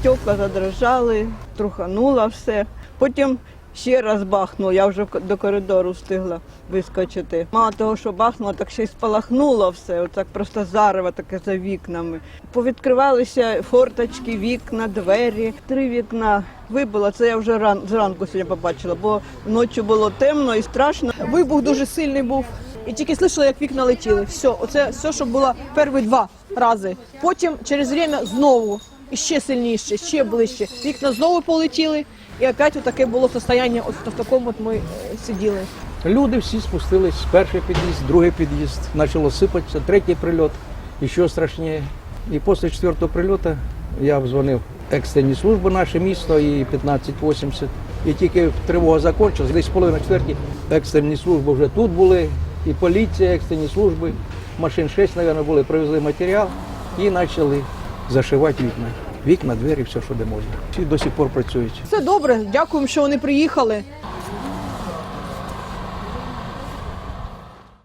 стекла задрожали, трухануло все. Потім ще раз бахнуло, я вже до коридору встигла вискочити. Мало того, що бахнуло, так ще й спалахнуло все. Отак просто зарево таке за вікнами. Повідкривалися форточки, вікна, двері. Три вікна вибило. Це я вже ран, зранку сьогодні побачила, бо вночі було темно і страшно. Вибух дуже сильний був. І тільки слышала, як вікна летіли. Все, оце все, що було перші два рази. Потім через время знову і ще сильніше, ще ближче. Вікна знову полетіли, і опять таке було состояння. От в такому от ми е, сиділи. Люди всі спустились, перший під'їзд, другий під'їзд, почало сипатися, третій прильот, і що страшніше. І після четвертого прильоту я дзвонив екстрені служби наше місто і 1580. І тільки тривога закінчилась, десь половина четверті екстрені служби вже тут були, і поліція, екстрені служби, машин 6, мабуть, були, привезли матеріал і почали зашивати вікна. Вікна, двері, все, що де можна. Всі до сих пор працюють. Все добре, дякуємо, що вони приїхали.